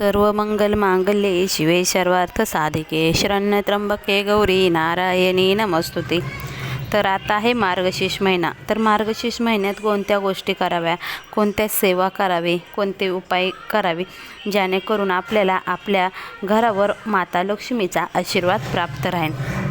सर्व मंगल मांगल्ये शिवे सर्वार्थ साधिके शरण्य त्र्यंबके गौरी नारायणी नमस्तुती. तर आता आहे मार्गशीर्ष महिना. तर मार्गशीर्ष महिन्यात कोणत्या गोष्टी कराव्या? कोणत्या सेवा करावी? कोणते उपाय करावे? जेणेकरून आपल्याला आपल्या घरावर माता लक्ष्मीचा आशीर्वाद प्राप्त राहील.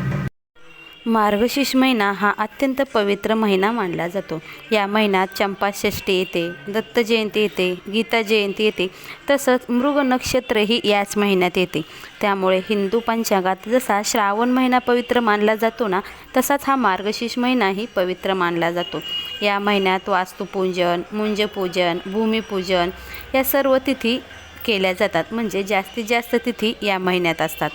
मार्गशीर्ष महिना हा अत्यंत पवित्र महिना मानला जातो. या महिन्यात चंपाषष्ठी येते दत्त जयंती येते गीता जयंती येते तसंच मृग नक्षत्रही याच महिन्यात येते. त्यामुळे हिंदू पंचांगात जसा श्रावण महिना पवित्र मानला जातो ना तसाच हा मार्गशीर्ष महिनाही पवित्र मानला जातो. या महिन्यात वास्तुपूजन मुंजपूजन भूमिपूजन या सर्व तिथी केल्या जातात. म्हणजे जास्तीत जास्त तिथी या महिन्यात असतात.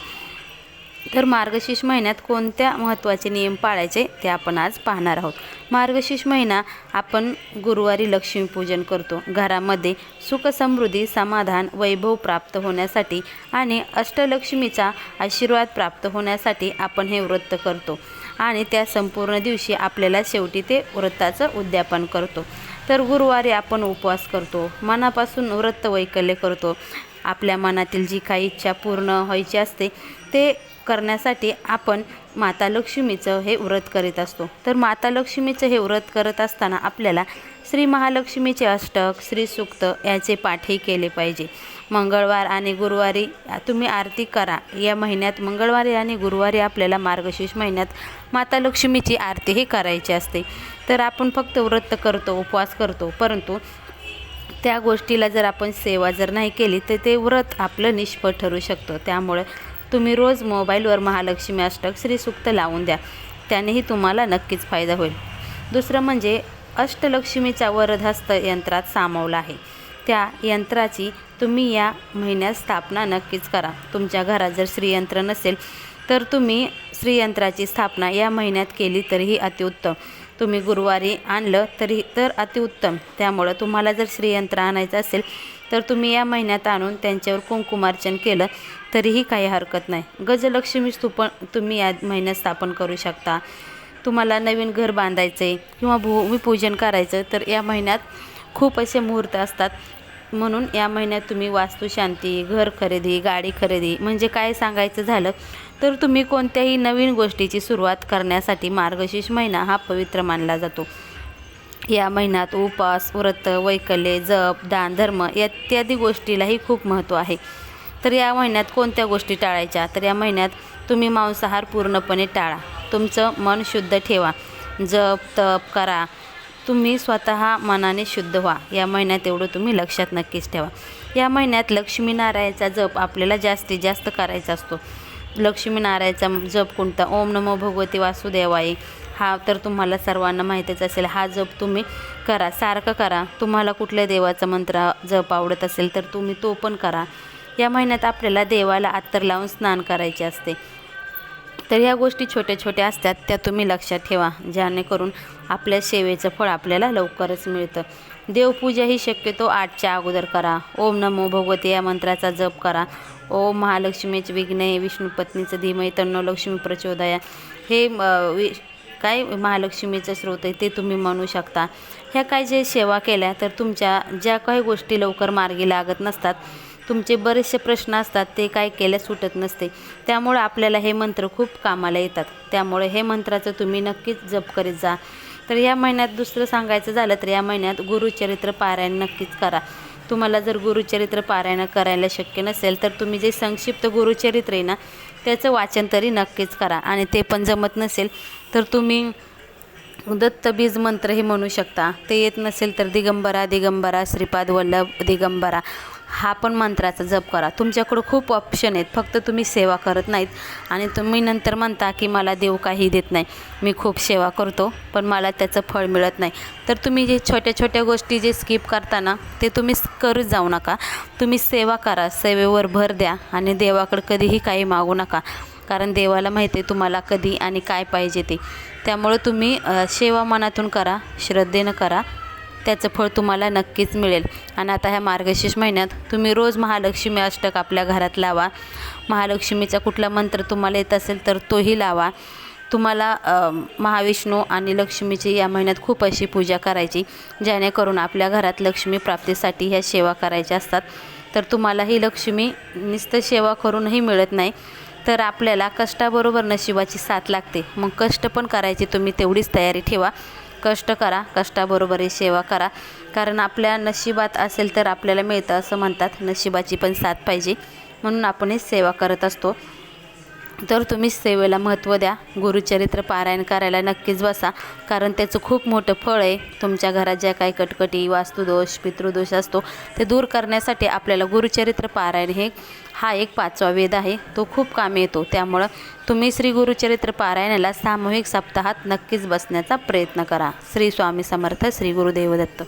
तर मार्गशीर्ष महिन्यात कोणत्या महत्त्वाचे नियम पाळायचे ते आपण आज पाहणार आहोत. मार्गशीर्ष महिना आपण गुरुवारी लक्ष्मीपूजन करतो. घरामध्ये सुखसमृद्धी समाधान वैभव प्राप्त होण्यासाठी आणि अष्टलक्ष्मीचा आशीर्वाद प्राप्त होण्यासाठी आपण हे व्रत करतो. आणि त्या संपूर्ण दिवशी आपल्याला शेवटी ते व्रताचं उद्यापन करतो. तर गुरुवारी आपण उपवास करतो. मनापासून व्रत वैकल्य करतो. आपल्या मनातील जी काही इच्छा पूर्ण व्हायची असते ते करण्यासाठी आपण माता लक्ष्मीचं हे व्रत करीत असतो. तर माता लक्ष्मीचं हे व्रत करत असताना आपल्याला श्री महालक्ष्मीचे अष्टक श्री सुक्त याचे पाठही केले पाहिजे. मंगळवार आणि गुरुवारी तुम्ही आरती करा. या महिन्यात मंगळवारी आणि गुरुवारी आपल्याला मार्गशीर्ष महिन्यात माता लक्ष्मीची आरतीही करायची असते. तर आपण फक्त व्रत करतो उपवास करतो परंतु त्या गोष्टीला जर आपण सेवा जर नाही केली तर ते व्रत आपलं निष्फळ ठरू शकतं. त्यामुळे तुम्ही रोज मोबाईलवर महालक्ष्मी अष्टक श्री सुक्त लावून द्या. त्यानेही तुम्हाला नक्कीच फायदा होईल. दुसरं म्हणजे अष्टलक्ष्मीचा वरदहस्त यंत्रात सामावला आहे. त्या यंत्राची तुम्ही या महिन्यात स्थापना नक्कीच करा. तुमच्या घरात जर श्रीयंत्र नसेल तर तुम्ही श्रीयंत्राची स्थापना या महिन्यात केली तरीही अतिउत्तम. तुम्ही गुरुवारी आणलं तरी तर अतिउत्तम. त्यामुळं तुम्हाला जर श्रीयंत्र आणायचं असेल तर तुम्ही या महिन्यात आणून त्यांच्यावर कुंकुमार्चन केलं तरीही काही हरकत नाही. गजलक्ष्मी स्तूप तुम्ही या महिन्यात स्थापन करू शकता. तुम्हाला नवीन घर बांधायचं आहे किंवा भूमिपूजन करायचं तर या महिन्यात खूप असे मुहूर्त असतात. म्हणून या महिन्यात तुम्ही वास्तुशांती घर खरेदी गाडी खरेदी म्हणजे काय सांगायचं झालं? तर तुम्ही कोणत्याही नवीन गोष्टीची सुरुवात करण्यासाठी मार्गशीर्ष महिना हा पवित्र मानला जातो. या महिन्यात उपास व्रत वैकल्य जप दान धर्म या इत्यादी गोष्टीलाही खूप महत्त्व आहे. तर या महिन्यात कोणत्या गोष्टी टाळायच्या? तर या महिन्यात तुम्ही मांसाहार पूर्णपणे टाळा. तुमचं मन शुद्ध ठेवा. जप तप करा. तुम्ही स्वतः मनाने शुद्ध व्हा. या महिन्यात एवढं तुम्ही लक्षात नक्कीच ठेवा. या महिन्यात लक्ष्मीनारायणचा जप आपल्याला जास्तीत जास्त करायचा असतो. लक्ष्मीनारायणचा जप कोणता? ओम नमो भगवती वासुदेवाय. हा तर तुम्हाला सर्वांना माहितीच असेल. हा जप तुम्ही करा. सारखं करा. तुम्हाला कुठल्या देवाचा मंत्र जप आवडत असेल तर तुम्ही तो पण करा. या महिन्यात आपल्याला देवाला अत्तर लावून स्नान करायचे असते. तर ह्या गोष्टी छोट्या छोट्या असतात त्या तुम्ही लक्षात ठेवा जेणेकरून आपल्या सेवेचं फळ आपल्याला लवकरच मिळतं. देवपूजा ही शक्यतो आठच्या अगोदर करा. ओम नमो भगवते या मंत्राचा जप करा. ओम महालक्ष्मीचे विघ्ने विष्णुपत्नीचं धीमय तन्नो लक्ष्मी प्रचोदया. हे वि काय महालक्ष्मीचं स्रोत आहे ते तुम्ही म्हणू शकता. ह्या काय जे सेवा केल्या तर तुमच्या ज्या काही गोष्टी लवकर मार्गी लागत नसतात तुमचे बरेचसे प्रश्न असतात ते काय केल्या सुटत नसते. त्यामुळे आपल्याला हे मंत्र खूप कामाला येतात. त्यामुळे हे मंत्राचं तुम्ही नक्कीच जप करीत जा. तर या महिन्यात दुसरं सांगायचं झालं तर या महिन्यात गुरुचरित्र पारायण नक्कीच करा. तुम्हाला जर गुरुचरित्र पारायण करायला शक्य नसेल तर तुम्ही जे संक्षिप्त गुरुचरित्र आहे ना त्याचं वाचन तरी नक्कीच करा. आणि ते पण जमत नसेल तर तुम्ही दत्त बीज मंत्र हे म्हणू शकता. ते येत नसेल तर दिगंबरा दिगंबरा श्रीपाद वल्लभ दिगंबरा. हा पण मंत्राचा जप करा. तुमच्याकडं खूप ऑप्शन आहेत. फक्त तुम्ही सेवा करत नाहीत. आणि तुम्ही नंतर म्हणता की मला देव काही देत नाही. मी खूप सेवा करतो पण मला त्याचं फळ मिळत नाही. तर तुम्ही जे छोट्या छोट्या गोष्टी जे स्किप करता ना ते तुम्ही करत जाऊ नका. तुम्ही सेवा करा. सेवेवर भर द्या आणि देवाकडं कधीही काही मागू नका. कारण देवाला माहिती आहे तुम्हाला कधी आणि काय पाहिजे ते. त्यामुळं तुम्ही सेवा मनातून करा श्रद्धेनं करा. त्याचं फळ तुम्हाला नक्कीच मिळेल. आणि आता ह्या मार्गशीर्ष महिन्यात तुम्ही रोज महालक्ष्मी अष्टक आपल्या घरात लावा. महालक्ष्मीचा कुठला मंत्र तुम्हाला येत असेल तर तोही लावा. तुम्हाला महाविष्णू आणि लक्ष्मीची या महिन्यात खूप अशी पूजा करायची जेणेकरून आपल्या घरात लक्ष्मी प्राप्तीसाठी ह्या सेवा करायच्या असतात. तर तुम्हाला ही लक्ष्मी नुसतं सेवा करूनही मिळत नाही. तर आपल्याला कष्टाबरोबर नशिबाची साथ लागते. मग कष्ट पण करायची तुम्ही तेवढीच तयारी ठेवा. कष्ट करा कष्टाबरोबरही सेवा करा. कारण आपल्या नशिबात असेल तर आपल्याला मिळतं असं म्हणतात. नशिबाची पण साथ पाहिजे. म्हणून आपणही सेवा करत असतो. तर तुम्ही सेवेला महत्त्व द्या. गुरुचरित्र पारायण करायला नक्कीच बसा. कारण त्याचं खूप मोठं फळ आहे. तुमच्या घरात ज्या काही कटकटी वास्तुदोष पितृदोष असतो ते दूर करण्यासाठी आपल्याला गुरुचरित्र पारायण हे हा एक पाचवा वेद आहे. तो खूप कामी येतो. त्यामुळं तुम्ही श्री गुरुचरित्र पारायणाला सामूहिक सप्ताहात नक्कीच बसण्याचा प्रयत्न करा. श्री स्वामी समर्थ श्री गुरुदेवदत्त.